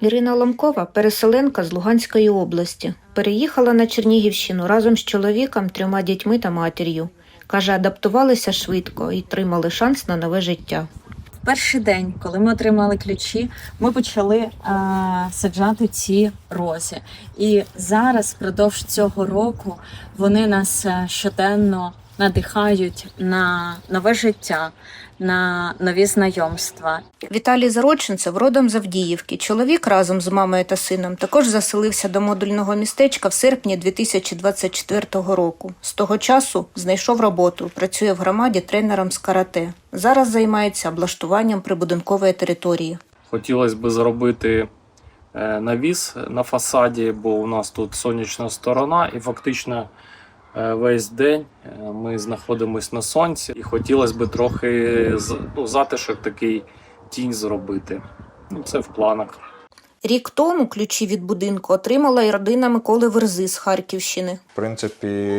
Ірина Ломкова переселенка з Луганської області. Переїхала на Чернігівщину разом з чоловіком, трьома дітьми та матір'ю. Каже, адаптувалися швидко і тримали шанс на нове життя. В перший день, коли ми отримали ключі, ми почали е, саджати ці рози. І зараз, впродовж цього року, вони нас е, щоденно надихають на нове життя, на нові знайомства. Віталій Зароченцев родом з Авдіївки. Чоловік разом з мамою та сином також заселився до модульного містечка в серпні 2024 року. З того часу знайшов роботу, працює в громаді тренером з карате. Зараз займається облаштуванням прибудинкової території. Хотілося б зробити е, навіс на фасаді, бо у нас тут сонячна сторона, і фактично весь день е, ми знаходимося на сонці, і хотілося б трохи з- ну, затишок такий тінь зробити. Ну, це в планах. Рік тому ключі від будинку отримала і родина Миколи Верзи з Харківщини. В принципі,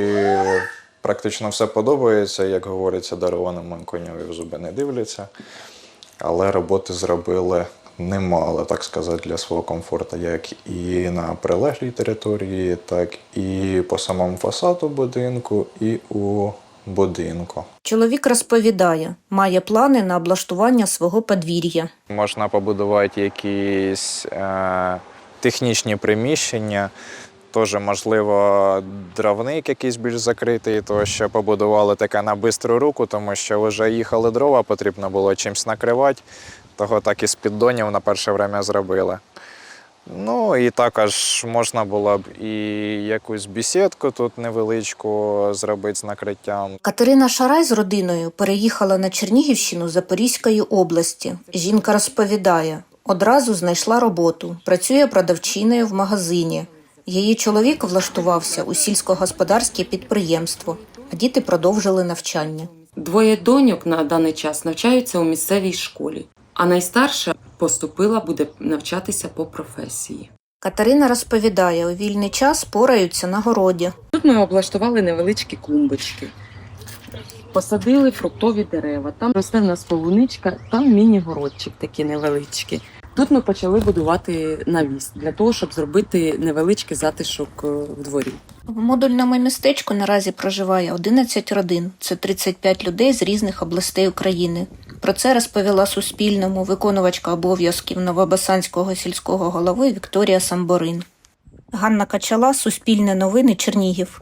практично все подобається, як говориться, дарованому коньові в зуби не дивляться. Але роботи зробили немало, так сказати, для свого комфорту, як і на прилеглій території, так і по самому фасаду будинку, і у будинку. Чоловік розповідає, має плани на облаштування свого подвір'я. Можна побудувати якісь е, технічні приміщення. Теж, можливо, дровник якийсь більш закритий, то що побудували таке на бистру руку, тому що вже їхали дрова, потрібно було чимось накривати. Того так і з піддонів на перше время зробили. Ну і також можна було б і якусь бесідку тут невеличку зробити з накриттям. Катерина Шарай з родиною переїхала на Чернігівщину Запорізької області. Жінка розповідає, одразу знайшла роботу, працює продавчиною в магазині. Її чоловік влаштувався у сільськогосподарське підприємство, а діти продовжили навчання. Двоє доньок на даний час навчаються у місцевій школі, а найстарша поступила буде навчатися по професії. Катерина розповідає, у вільний час пораються на городі. Тут ми облаштували невеличкі клумбочки, посадили фруктові дерева. Там росте в нас полуничка, там міні-городчик такий невеличкий. Тут ми почали будувати навіс для того, щоб зробити невеличкий затишок е, в дворі. В модульному містечку наразі проживає 11 родин. Це 35 людей з різних областей України. Про це розповіла Суспільному виконувачка обов'язків Новобасанського сільського голови Вікторія Самборин. Ганна Качала, Суспільне новини, Чернігів.